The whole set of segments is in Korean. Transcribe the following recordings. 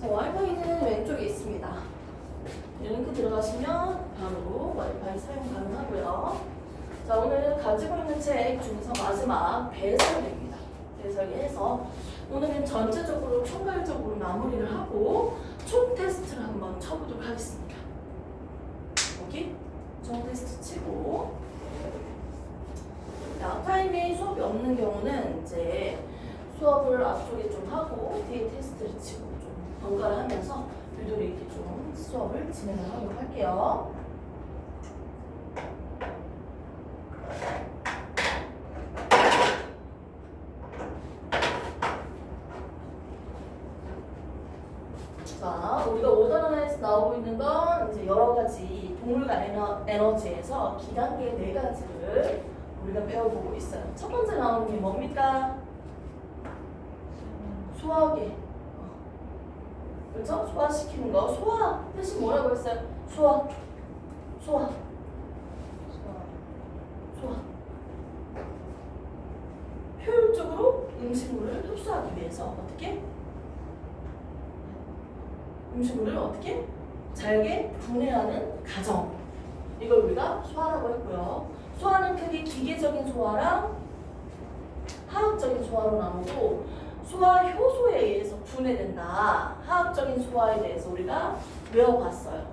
자, 와이파이는 왼쪽에 있습니다. 링크 들어가시면 바로 와이파이 사용 가능하고요. 자, 오늘 가지고 있는 책 중에서 마지막 배설기입니다. 배설기해서 오늘은 전체적으로 총괄적으로 마무리를 하고 총 테스트를 한번 쳐보도록 하겠습니다. 여기 총 테스트 치고 자, 타임에 수업이 없는 경우는 이제 수업을 앞쪽에 좀 하고 뒤에 테스트를 치고 좀 번갈아 하면서 유도리 있게 좀 수업을 진행을 하도록 할게요. 자, 우리가 5단 하나에서 나오고 있는 건 이제 여러 가지 동물간 에너, 에너지에서 기단계 네 가지를 우리가 배워보고 있어요. 첫 번째 나오는 게 뭡니까? 소화계. 어. 그렇죠? 소화시키는 거. 소화 대신 뭐라고 했어요? 소화. 소화. 소화. 효율적으로 음식물을 흡수하기 위해서 어떻게? 음식물을 어떻게? 잘게 분해하는 과정. 이걸 우리가 소화라고 했고요. 소화는 크게 기계적인 소화랑 화학적인 소화로 나누고 소화 효소에 의해서 분해된다. 화학적인 소화에 대해서 우리가 외워봤어요.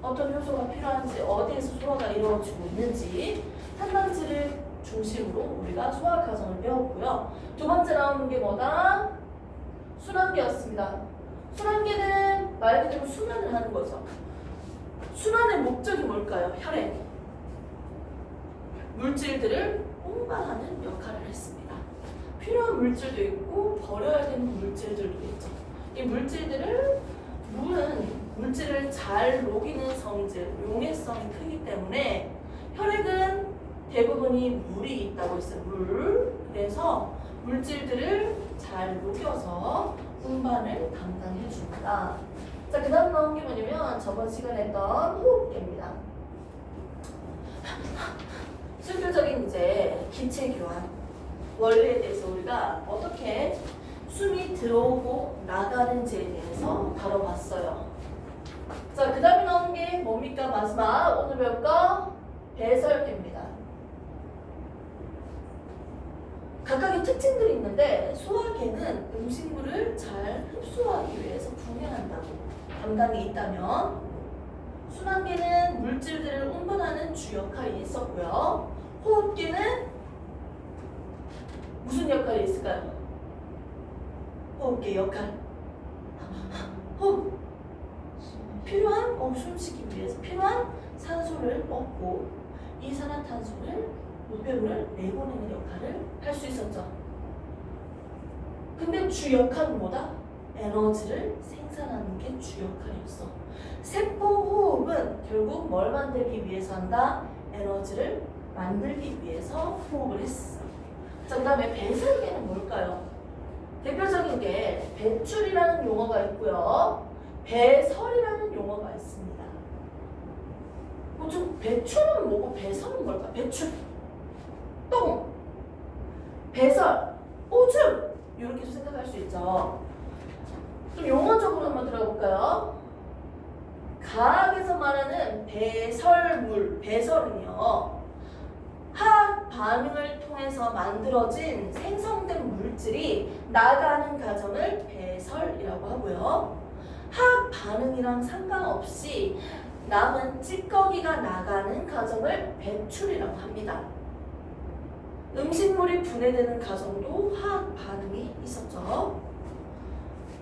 어떤 효소가 필요한지, 어디에서 소화가 이루어지고 있는지 탄단지를 중심으로 우리가 소화 과정을 배웠고요. 두 번째 나오는 게 뭐다? 순환계였습니다. 순환계는 말 그대로 순환을 하는 거죠. 순환의 목적이 뭘까요? 혈액. 물질들을 홍반하는 역할을 했습니다. 필요한 물질도 있고 버려야 되는 물질들도 있죠. 이 물질들을 물은 물질을 잘 녹이는 성질, 용해성이 크기 때문에 혈액은 대부분이 물이 있다고 했어요. 물. 그래서 물질들을 잘 녹여서 운반을 담당해 줍니다. 자, 그 다음 나온 게 뭐냐면 저번 시간에 했던 호흡계입니다. 실질적인 이제 기체 교환 원리에 대해서 우리가 어떻게 숨이 들어오고 나가는지에 대해서 다뤄봤어요. 자, 그 다음에 나온 게 뭡니까? 마지막 오늘 배울 거 배설계입니다. 각각의 특징들이 있는데 소화계는 음식물을 잘 흡수하기 위해서 분해한다고 담당이 있다면 순환계는 물질들을 운반하는 주 역할이 있었고요. 호흡기는 무슨 역할이 있을까요? 호흡기 역할. 호흡. 필요한 어, 숨쉬기 위해서 필요한 산소를 얻고 이 산화탄소를 우배우를 내보내는 역할을 할 수 있었죠. 근데 주 역할은 뭐다? 에너지를 생산하는 게 주 역할이었어. 세포 호흡은 결국 뭘 만들기 위해서 한다? 에너지를 만들기 위해서 호흡을 했어. 다음에 배설계는 뭘까요? 대표적인 게 배출이라는 용어가 있고요. 배설이라는 용어가 있습니다. 보통 배출은 뭐고 배설은 뭘까? 배출, 똥, 배설, 오줌 이렇게 생각할 수 있죠. 좀 용어적으로 한번 들어볼까요? 과학에서 말하는 배설물, 배설은요. 반응을 통해서 만들어진 생성된 물질이 나가는 과정을 배설이라고 하고요. 화학 반응이랑 상관없이 남은 찌꺼기가 나가는 과정을 배출이라고 합니다. 음식물이 분해되는 과정도 화학 반응이 있었죠.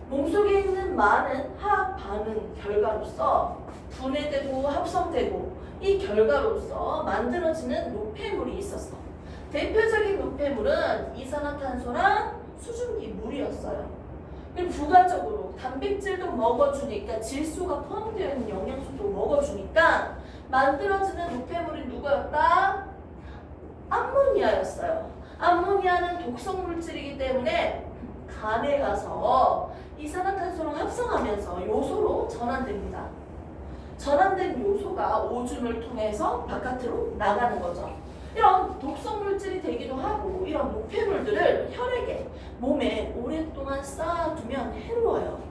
몸속에 있는 많은 화학 반응 결과로서 분해되고 합성되고 이 결과로서 만들어지는 노폐물이 있었어. 대표적인 노폐물은 이산화탄소랑 수증기 물이었어요. 그리고 부가적으로 단백질도 먹어주니까 질소가 포함되어 있는 영양소도 먹어주니까 만들어지는 노폐물이 누구였다? 암모니아였어요. 암모니아는 독성 물질이기 때문에 간에 가서 이산화탄소랑 합성하면서 요소로 전환됩니다. 전환된 요소가 오줌을 통해서 바깥으로 나가는 거죠. 이런 독성 물질이 되기도 하고 이런 노폐물들을 혈액에 몸에 오랫동안 쌓아두면 해로워요.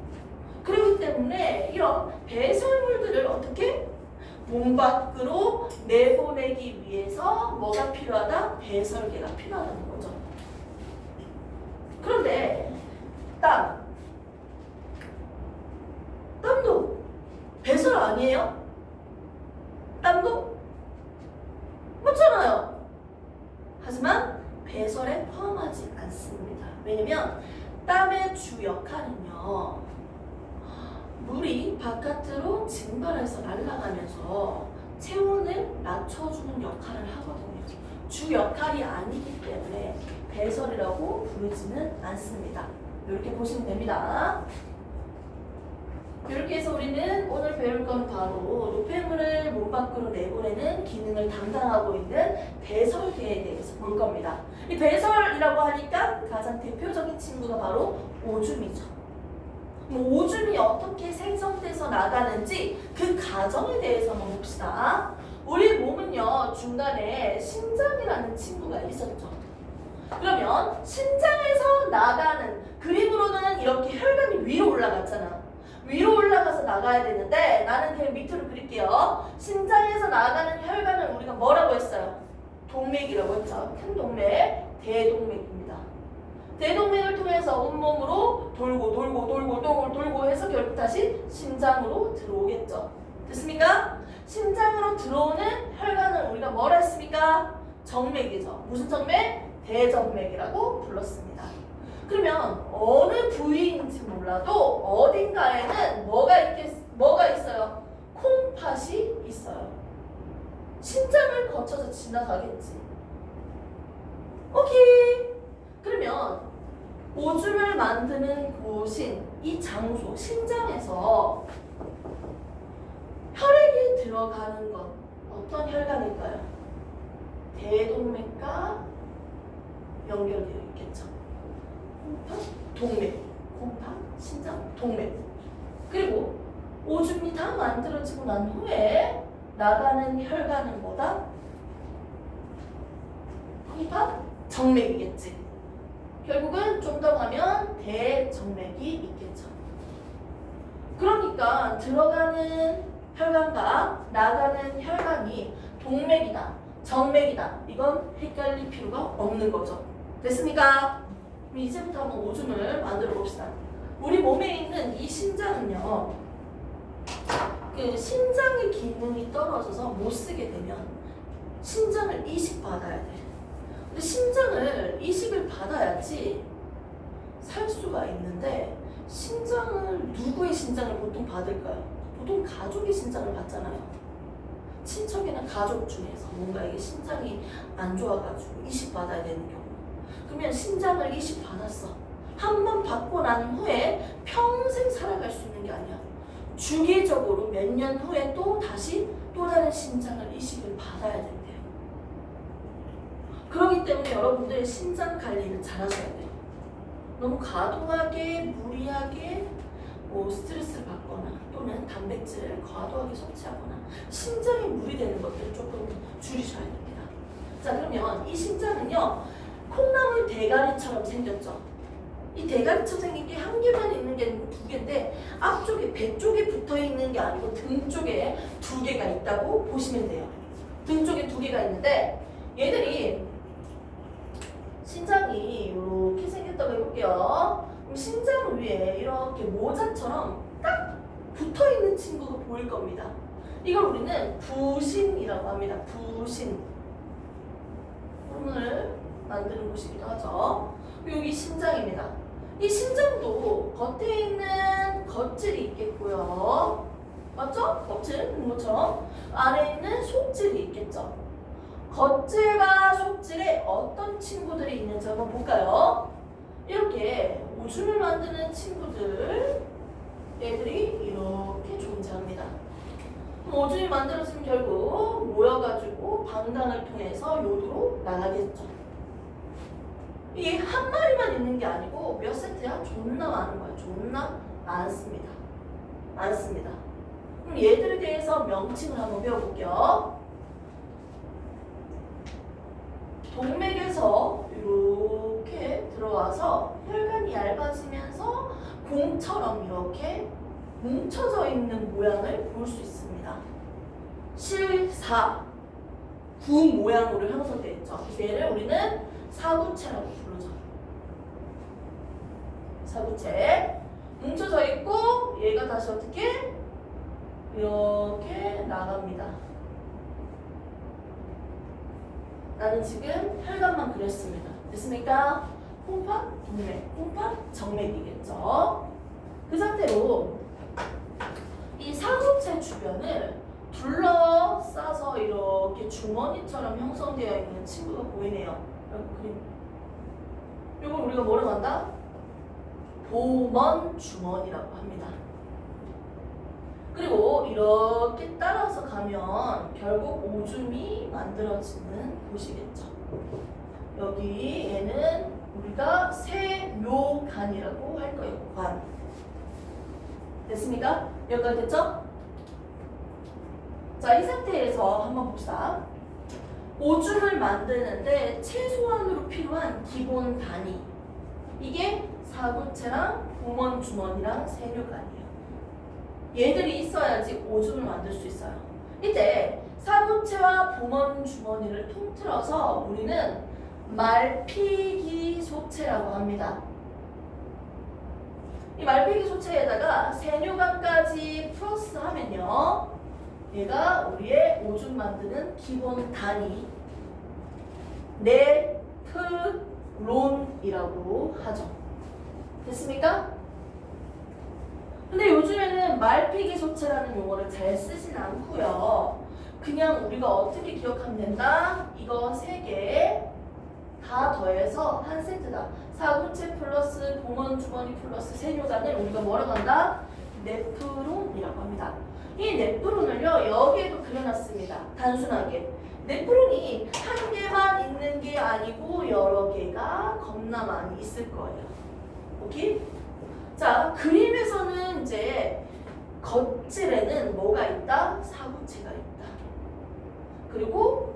그리고 때문에 이런 배설물들을 어떻게 몸 밖으로 내보내기 위해서 뭐가 필요하다? 배설계가 필요하다는 거죠. 그런데 땀, 땀도 배설 아니에요? 땀도 맞잖아요. 하지만 배설에 포함하지 않습니다. 왜냐면 땀의 주 역할은요. 물이 바깥으로 증발해서 날아가면서 체온을 낮춰주는 역할을 하거든요. 주 역할이 아니기 때문에 배설이라고 부르지는 않습니다. 이렇게 보시면 됩니다. 이렇게 해서 우리는 오늘 배울 건 바로 노폐물을 몸 밖으로 내보내는 기능을 담당하고 있는 배설계에 대해서 볼 겁니다. 이 배설이라고 하니까 가장 대표적인 친구가 바로 오줌이죠. 그럼 오줌이 어떻게 생성돼서 나가는지 그 과정에 대해서 한번 봅시다. 우리 몸은요 중간에 심장이라는 친구가 있었죠. 그러면 심장에서 나가는 그림으로는 이렇게 혈관이 위로 올라갔잖아. 위로 올라가서 나가야 되는데 나는 그냥 밑으로 그릴게요. 심장에서 나가는 혈관을 우리가 뭐라고 했어요? 동맥이라고 했죠. 큰 동맥, 대동맥입니다. 대동맥을 통해서 온몸으로 돌고 돌고 돌고 돌고 돌고 해서 결국 다시 심장으로 들어오겠죠. 됐습니까? 심장으로 들어오는 혈관을 우리가 뭐라 했습니까? 정맥이죠. 무슨 정맥? 대정맥이라고 불렀습니다. 그러면 어느 부위인지 몰라도 어딘가에는 뭐가 있겠 뭐가 있어요? 콩팥이 있어요. 심장을 거쳐서 지나가겠지. 오케이. 그러면 오줌을 만드는 곳인 이 장소, 심장에서 혈액이 들어가는 건 어떤 혈관일까요? 대동맥과 연결되어 있겠죠. 콩팥, 동맥, 콩팥, 심장, 동맥. 그리고 오줌이 다 만들어지고 난 후에 나가는 혈관은 뭐다? 콩팥, 정맥이겠지. 결국은 좀 더 가면 대정맥이 있겠죠. 그러니까 들어가는 혈관과 나가는 혈관이 동맥이다, 정맥이다. 이건 헷갈릴 필요가 없는 거죠. 됐습니까? 이제부터 한번 오줌을 만들어 봅시다. 우리 몸에 있는 이 심장은요, 그 심장의 기능이 떨어져서 못 쓰게 되면 심장을 이식 받아야 돼. 근데 심장을 이식을 받아야지 살 수가 있는데 심장을 누구의 심장을 보통 받을까요? 보통 가족의 심장을 받잖아요. 친척이나 가족 중에서 뭔가 이게 심장이 안 좋아가지고 이식 받아야 되는 경우. 그러면 심장을 이식 받았어. 한 번 받고 난 후에 평생 살아갈 수 있는 게 아니야. 주기적으로 몇 년 후에 또 다시 또 다른 심장을 이식을 받아야 된대요. 그렇기 때문에 여러분들 심장 관리는 잘 하셔야 돼요. 너무 과도하게 무리하게 뭐 스트레스를 받거나 또는 단백질을 과도하게 섭취하거나 심장에 무리되는 것들을 조금 줄이셔야 됩니다. 자 그러면 이 심장은요 콩나물 대가리처럼 생겼죠. 이 대가리처럼 생긴 게 한 개만 있는 게 두 개인데 앞쪽에 배 쪽에 붙어 있는 게 아니고 등 쪽에 두 개가 있다고 보시면 돼요. 등 쪽에 두 개가 있는데 얘들이 신장이 이렇게 생겼다고 해볼게요. 그럼 신장 위에 이렇게 모자처럼 딱 붙어 있는 친구가 보일 겁니다. 이걸 우리는 부신이라고 합니다. 부신. 호르몬을 만드는 곳이기도 하죠. 여기 심장입니다. 이 심장도 겉에 있는 겉질이 있겠고요. 맞죠? 겉질, 것처럼 안에 있는 속질이 있겠죠. 겉질과 속질에 어떤 친구들이 있는지 한번 볼까요? 이렇게 오줌을 만드는 친구들, 얘들이 이렇게 존재합니다. 오줌이 만들어지면 결국 모여가지고 방광을 통해서 요도로 나가겠죠. 이게 한 마리만 있는 게 아니고 몇 세트야? 존나 많은 거야. 존나 많습니다. 많습니다. 그럼 얘들에 대해서 명칭을 한번 배워볼게요. 동맥에서 이렇게 들어와서 혈관이 얇아지면서 공처럼 이렇게 뭉쳐져 있는 모양을 볼 수 있습니다. 실사 구 모양으로 형성되어 있죠. 얘를 우리는 사구체라고 부르죠. 사구체 뭉쳐져 있고 얘가 다시 어떻게 이렇게 나갑니다. 나는 지금 혈관만 그렸습니다. 됐습니까? 콩팥, 동맥, 콩팥, 정맥이겠죠. 그 상태로 이 사구체 주변을 둘러싸서 이렇게 주머니처럼 형성되어 있는 친구가 보이네요. 이걸 우리가 뭐라고 한다? 보먼 주머니라고 합니다. 그리고 이렇게 따라서 가면 결국 오줌이 만들어지는 곳이겠죠. 여기 얘는 우리가 세묘관이라고 할 거예요. 관. 됐습니까? 여기까지 됐죠? 자, 이 상태에서 한번 봅시다. 오줌을 만드는데 최소한으로 필요한 기본 단위. 이게 사구체랑 보먼 주머니랑 세묘관이에요. 얘들이 있어야지 오줌을 만들 수 있어요. 이때 사구체와 보먼 주머니를 통틀어서 우리는 말피기 소체라고 합니다. 이 말피기 소체에다가 세뇨관까지 플러스하면요, 얘가 우리의 오줌 만드는 기본 단위 네프론이라고 하죠. 됐습니까? 근데 요즘에는 말피기 소체라는 용어를 잘 쓰진 않고요. 그냥 우리가 어떻게 기억하면 된다? 이거 세 개 다 더해서 한 세트다. 사구체 플러스 공원 주머니 플러스 세뇨단을 우리가 뭐라고 한다? 네프론이라고 합니다. 이 네프론을요 여기에도 그려놨습니다. 단순하게 네프론이 한 개만 있는 게 아니고 여러 개가 겁나 많이 있을 거예요. 오케이? 자, 그림에서는 이제 겉질에는 뭐가 있다? 사구체가 있다. 그리고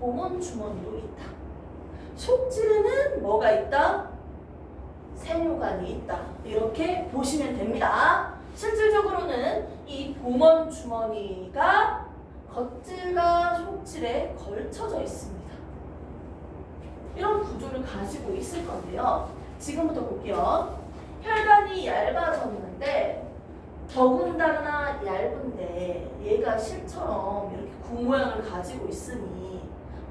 보문 주머니도 있다. 속질에는 뭐가 있다? 세뇨관이 있다. 이렇게 보시면 됩니다. 실질적으로는 이 보문 주머니가 겉질과 속질에 걸쳐져 있습니다. 이런 구조를 가지고 있을 건데요. 지금부터 볼게요. 혈관이 얇아졌는데 더군다나 얇은데 얘가 실처럼 이렇게 구 모양을 가지고 있으니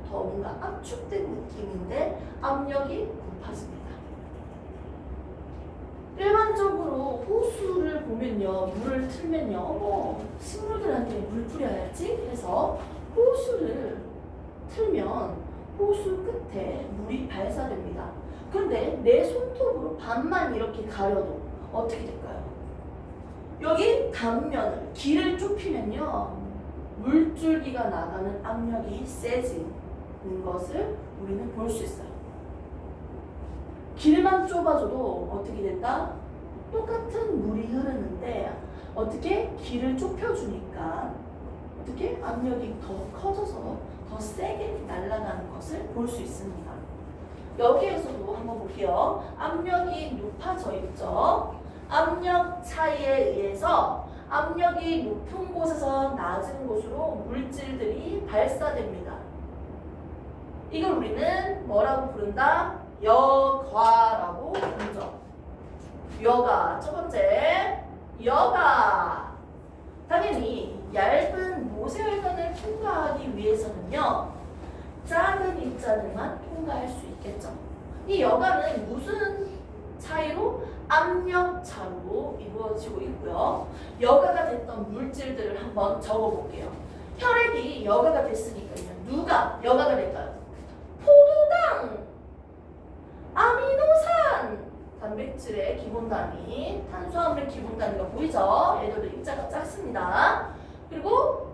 더 뭔가 압축된 느낌인데 압력이 높아집니다. 일반적으로 호수를 보면요 물을 틀면요 어머 식물들한테 물 뿌려야지 해서 호수를 틀면 호수 끝에 물이 발사됩니다. 그런데 내 손톱으로 반만 이렇게 가려도 어떻게 될까요? 여기 단면을 길을 좁히면요 물줄기가 나가는 압력이 세지는 것을 우리는 볼 수 있어요. 길만 좁아져도 어떻게 된다? 똑같은 물이 흐르는데 어떻게 길을 좁혀주니까 어떻게 압력이 더 커져서 더 세게 날아가는 것을 볼 수 있습니다. 여기에서도 한번 볼게요. 압력이 높아져 있죠. 압력 차이에 의해서 압력이 높은 곳에서 낮은 곳으로 물질들이 발사됩니다. 이걸 우리는 뭐라고 부른다? 여과라고 부르죠. 여가 첫 번째 여가 당연히 얇은 모세혈관을 통과하기 위해서는요 작은 입자들만 통과할 수 있겠죠. 이 여가는 무슨 차이로 압력 차로 이루어지고 있고요. 여가가 됐던 물질들을 한번 적어볼게요. 혈액이 여가가 됐으니까요. 누가 여가가 될까요? 포도당, 아미노산, 단백질의 기본 단위, 탄수화물의 기본 단위가 보이죠? 얘들도 입자가 작습니다. 그리고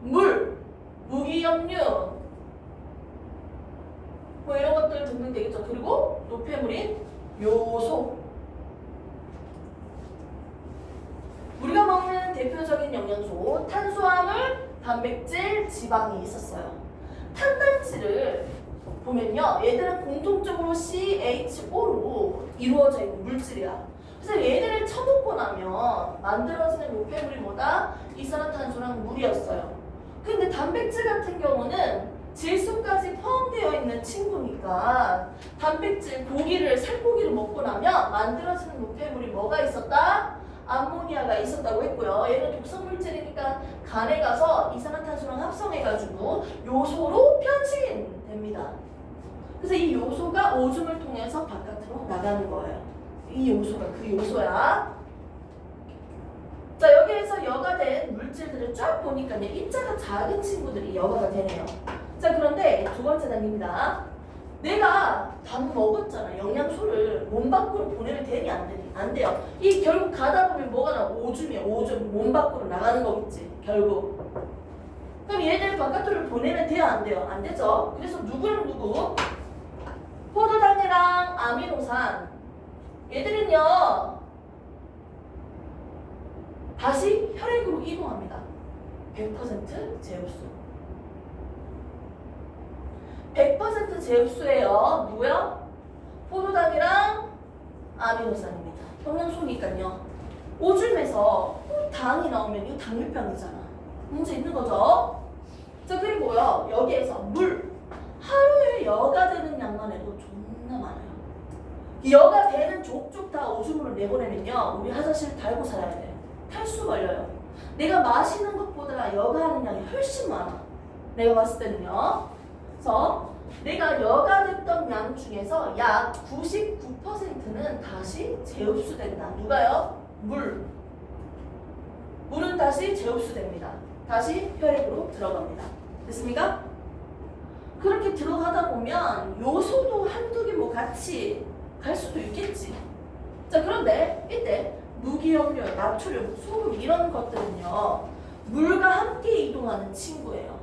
물, 무기염류, 뭐 이런 것들 등등 되겠죠. 그리고 노폐물인 요소. 우리가 먹는 대표적인 영양소 탄수화물, 단백질, 지방이 있었어요. 탄단지를 보면요. 얘들은 공통적으로 CHO로 이루어져 있는 물질이야. 그래서 얘들을 쳐놓고 나면 만들어지는 노폐물이 뭐다? 이산화탄소랑 물이었어요. 근데 단백질 같은 경우는 질소까지 포함되어 있는 친구니까 단백질 고기를 살코기를 먹고 나면 만들어지는 노폐물이 뭐가 있었다? 암모니아가 있었다고 했고요. 얘는 독성 물질이니까 간에 가서 이산화탄소랑 합성해가지고 요소로 변신됩니다. 그래서 이 요소가 오줌을 통해서 바깥으로 나가는 거예요. 이 요소가 그 요소야. 자 여기에서 여가 된 물질들을 쫙 보니까요 입자가 작은 친구들이 여가가 되네요. 자 그런데 두 번째 단계입니다. 내가 밥 먹었잖아 영양소를 몸 밖으로 보내면 되니 안 되니 안 돼요. 이 결국 가다 보면 뭐가 나 오줌이야 오줌 몸 밖으로 나가는 거겠지 결국. 그럼 얘들 바깥으로 보내면 돼요 안 돼요 안 되죠. 그래서 누구랑 누구 포도당이랑 아미노산 얘들은요 다시 혈액으로 이동합니다. 100% 제흡수. 100% 제흡수예요. 누구요? 포도당이랑 아미노산입니다. 영양소니까요. 오줌에서 당이 나오면 이거 당뇨병이잖아. 문제 있는 거죠? 자 그리고요 여기에서 물 하루에 여가 되는 양만 해도 존나 많아요. 이 여가 되는 족족 다 오줌으로 내보내면요 우리 화장실 달고 살아야 돼. 탈수 걸려요. 내가 마시는 것보다 여가하는 양이 훨씬 많아. 내가 봤을 때는요. 그래서 내가 여가 됐던 양 중에서 약 99%는 다시 재흡수된다. 누가요? 물. 물은 다시 재흡수됩니다. 다시 혈액으로 들어갑니다. 됐습니까? 그렇게 들어가다 보면 요소도 한두 개 뭐 같이 갈 수도 있겠지. 자, 그런데 이때 무기염료, 나트륨, 소금 이런 것들은요 물과 함께 이동하는 친구예요.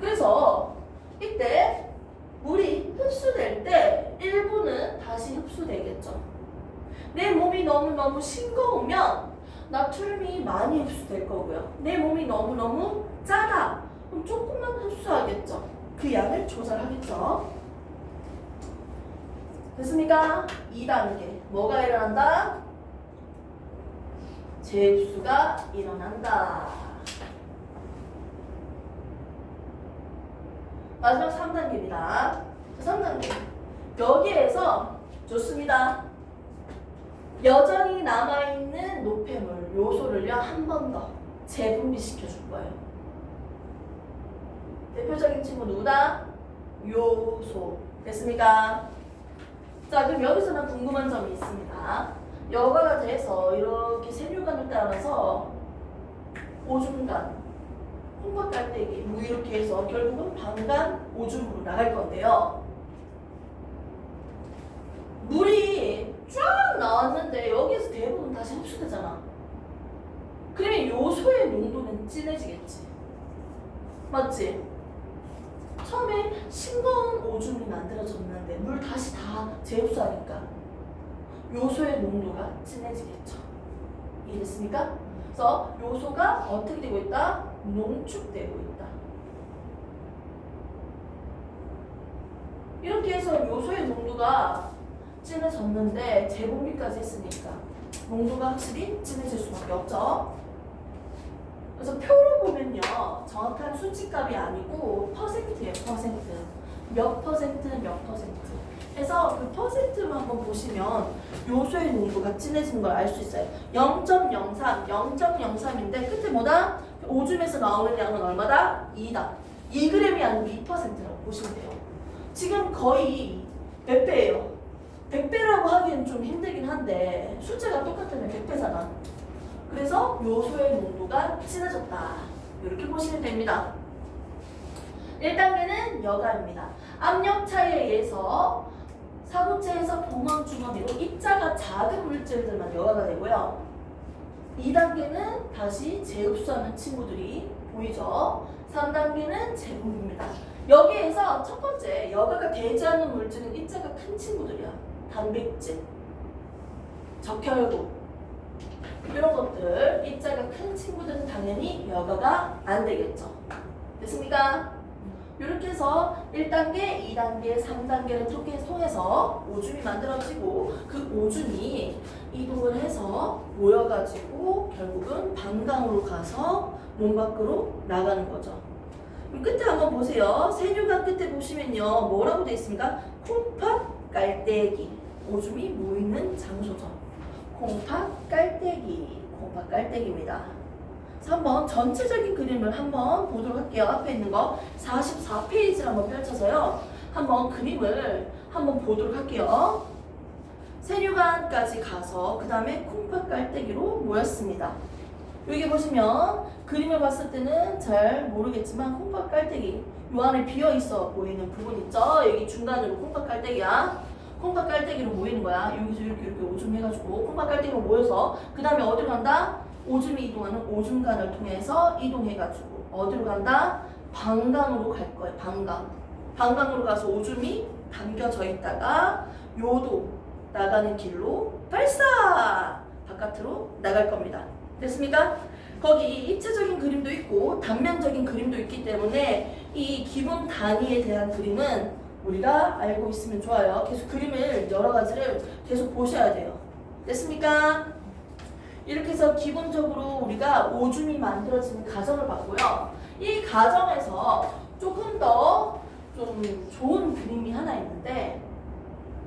그래서 이때 물이 흡수될 때 일부는 다시 흡수되겠죠. 내 몸이 너무너무 싱거우면 나트륨이 많이 흡수될 거고요. 내 몸이 너무너무 짜다. 그럼 조금만 흡수하겠죠. 그 양을 조절하겠죠. 됐습니까? 2단계. 뭐가 일어난다? 재흡수가 일어난다. 마지막 3단계입니다. 3단계. 여기에서 좋습니다. 여전히 남아있는 노폐물, 요소를요, 한 번 더 재분비 시켜 줄 거예요. 대표적인 친구 누구다? 요소. 됐습니까? 자, 그럼 여기서는 궁금한 점이 있습니다. 여과가 돼서 이렇게 세류관을 따라서 오줌간, 홍박 깔때기, 뭐 이렇게 해서 결국은 방간 오줌으로 나갈 건데요. 물이 쫙 나왔는데 여기서 대부분 다시 흡수되잖아. 그러면 요소의 농도는 진해지겠지. 맞지? 처음에 싱거운 오줌이 만들어졌는데 물 다시 다 재흡수하니까 요소의 농도가 진해지겠죠. 이해됐습니까? 그래서 요소가 어떻게 되고 있다? 농축되고 있다. 이렇게 해서 요소의 농도가 진해졌는데 재분비까지 했으니까 농도가 확실히 진해질 수밖에 없죠. 그래서 표로 보면요 정확한 수치값이 아니고 퍼센트예요 퍼센트 몇 퍼센트 몇 퍼센트 해서 그 퍼센트만 한번 보시면 요소의 농도가 진해진 걸알 수 있어요 0.03 0.03인데 끝에 뭐다? 오줌에서 나오는 양은 얼마다? 2다 2g이 아니고 2%라고 보시면 돼요 지금 거의 몇 배예요 100배라고 하기엔 좀 힘들긴 한데 숫자가 똑같으면 100배잖아 그래서 요소의 농도가 진해졌다. 이렇게 보시면 됩니다. 1단계는 여가입니다. 압력 차이에 의해서 사고체에서 봉황 주머니로 입자가 작은 물질들만 여가가 되고요. 2단계는 다시 재흡수하는 친구들이 보이죠. 3단계는 재분비입니다. 여기에서 첫 번째 여가가 되지 않는 물질은 입자가 큰 친구들이야. 단백질, 적혈구, 이런 것들 입자가 큰 친구들은 당연히 여가가 안 되겠죠. 됐습니까? 이렇게 해서 1단계, 2단계, 3단계를 통해- 통해서 오줌이 만들어지고 그 오줌이 이동을 해서 모여가지고 결국은 방광으로 가서 몸 밖으로 나가는 거죠. 그럼 끝에 한번 보세요. 세류관 끝에 보시면요. 뭐라고 되어 있습니까? 콩팥 깔때기. 오줌이 모이는 장소죠. 콩팥 깔때기. 콩팥 깔때기입니다. 그래서 한번 전체적인 그림을 한번 보도록 할게요. 앞에 있는 거 44페이지를 한번 펼쳐서요. 한번 그림을 한번 보도록 할게요. 세류관까지 가서 그 다음에 콩팥 깔때기로 모였습니다. 여기 보시면 그림을 봤을 때는 잘 모르겠지만 콩팥 깔때기 요 안에 비어 있어 보이는 부분 있죠? 여기 중간으로 콩팥 깔때기야. 콩팥 깔때기로 모이는 거야. 여기서 이렇게 이렇게 오줌 해가지고 콩팥 깔때기로 모여서 그 다음에 어디로 간다? 오줌이 이동하는 오줌관을 통해서 이동해가지고 어디로 간다? 방광으로 갈 거예요. 방광. 방광으로 가서 오줌이 담겨져 있다가 요도 나가는 길로 발사 바깥으로 나갈 겁니다. 됐습니까? 거기 입체적인 그림도 있고 단면적인 그림도 있기 때문에 이 기본 단위에 대한 그림은 우리가 알고 있으면 좋아요. 계속 그림을 여러 가지를 계속 보셔야 돼요. 됐습니까? 이렇게 해서 기본적으로 우리가 오줌이 만들어지는 과정을 봤고요. 이 과정에서 조금 더 좀 좋은 그림이 하나 있는데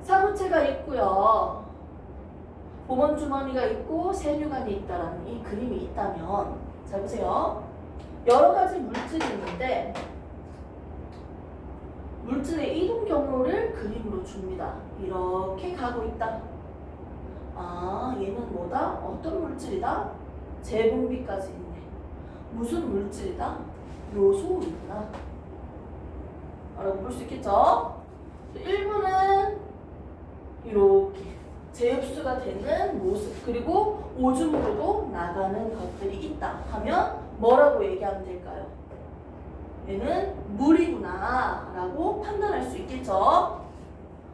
사무체가 있고요. 보먼 주머니가 있고 세류관이 있다라는 이 그림이 있다면 자 보세요. 여러 가지 물질이 있는데 물질의 이동 경로를 그림으로 줍니다. 이렇게 가고 있다. 아 얘는 뭐다? 어떤 물질이다? 재분비까지 있네. 무슨 물질이다? 요소이구나. 라고 볼 수 있겠죠? 1번은 이렇게 재흡수가 되는 모습 그리고 오줌으로도 나가는 것들이 있다 하면 뭐라고 얘기하면 될까요? 얘는 물이구나 라고 판단할 수 있겠죠?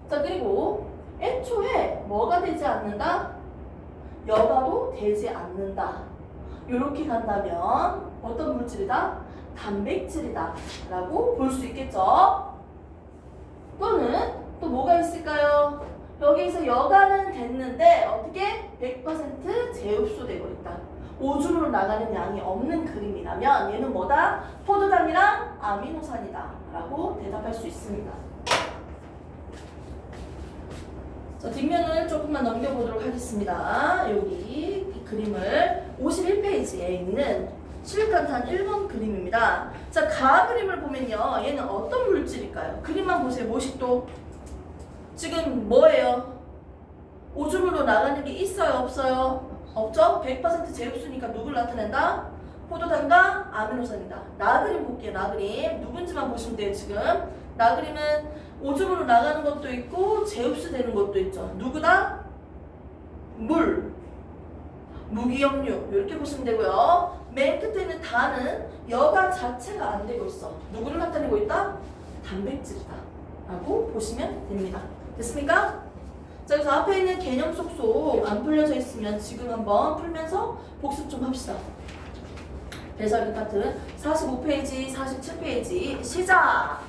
자 그리고 애초에 뭐가 되지 않는다? 여가도 되지 않는다 이렇게 간다면 어떤 물질이다? 단백질이다 라고 볼 수 있겠죠? 또는 또 뭐가 있을까요? 여기서 여가는 됐는데 어떻게 100% 재흡수되고 있다. 오줌으로 나가는 양이 없는 그림이라면 얘는 뭐다? 포도당이랑 아미노산이다 라고 대답할 수 있습니다. 자, 뒷면을 조금만 넘겨보도록 하겠습니다. 여기 이 그림을 51페이지에 있는 실간탄 1번 그림입니다. 자, 가 그림을 보면요. 얘는 어떤 물질일까요? 그림만 보세요. 모식도. 지금 뭐예요? 오줌으로 나가는 게 있어요? 없어요? 없죠? 100% 재흡수니까 누굴 나타낸다? 포도당과 아미노산이다. 나 그림 볼게요. 나 그림. 누군지만 보시면 돼요. 지금. 나 그림은 오줌으로 나가는 것도 있고 재흡수되는 것도 있죠. 누구다? 물. 무기염류. 이렇게 보시면 되고요. 맨 끝에 있는 다는 여가 자체가 안 되고 있어. 누구를 나타내고 있다? 단백질이다. 라고 보시면 됩니다. 됐습니까? 자, 그래서 앞에 있는 개념 속속 안 풀려져 있으면 지금 한번 풀면서 복습 좀 합시다. 배설기 파트 45페이지, 47페이지 시작!